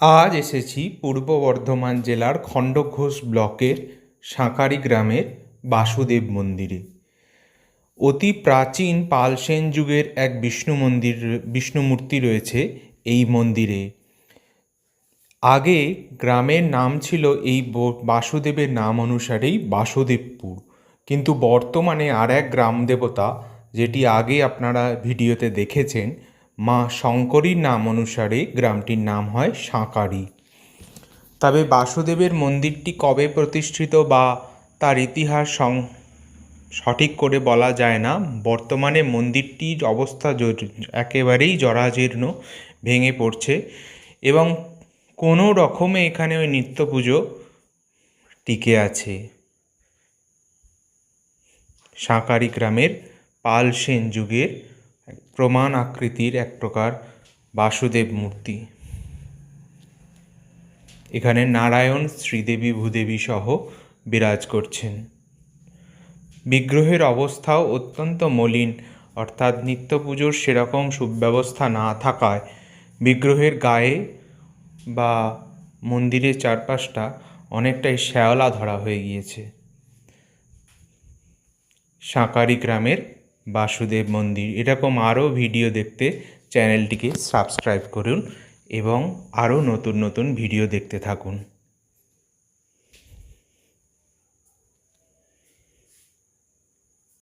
আজ এসেছি পূর্ব বর্ধমান জেলার খণ্ডঘোষ ব্লকের সাঁকারি গ্রামের বাসুদেব মন্দিরে। অতি প্রাচীন পাল সেন যুগের এক বিষ্ণু মন্দির, বিষ্ণু মূর্তি রয়েছে এই মন্দিরে। আগে গ্রামের নাম ছিল এই বাসুদেবের নাম অনুসারেই বাসুদেবপুর। কিন্তু বর্তমানে আর এক গ্রাম দেবতা, যেটি আগে আপনারা ভিডিওতে দেখেছেন মা শঙ্করীর নাম অনুসারে গ্রামটির নাম হয় সাঁকারি। তবে বাসুদেবের মন্দিরটি কবে প্রতিষ্ঠিত বা তার ইতিহাস সঠিক করে বলা যায় না। বর্তমানে মন্দিরটির অবস্থা একেবারেই জরাজীর্ণ, ভেঙে পড়ছে এবং কোনো রকমে এখানে ওই নিত্য পুজো টিকে আছে। সাঁকারি গ্রামের পাল সেন যুগের প্রমাণ আকৃতির এক প্রকার বাসুদেব মূর্তি। এখানে নারায়ণ, শ্রীদেবী, ভূদেবী সহ বিরাজ করছেন। বিগ্রহের অবস্থাও অত্যন্ত মলিন, অর্থাৎ নিত্য পুজোর সেরকম সুব্যবস্থা না থাকায় বিগ্রহের গায়ে বা মন্দিরের চারপাশটা অনেকটাই শ্যাওলা ধরা হয়ে গিয়েছে। সাঁকারি গ্রামের বাসুদেব মন্দির, এরকম আরও ভিডিও দেখতে চ্যানেলটিকে সাবস্ক্রাইব করুন এবং আরও নতুন নতুন ভিডিও দেখতে থাকুন।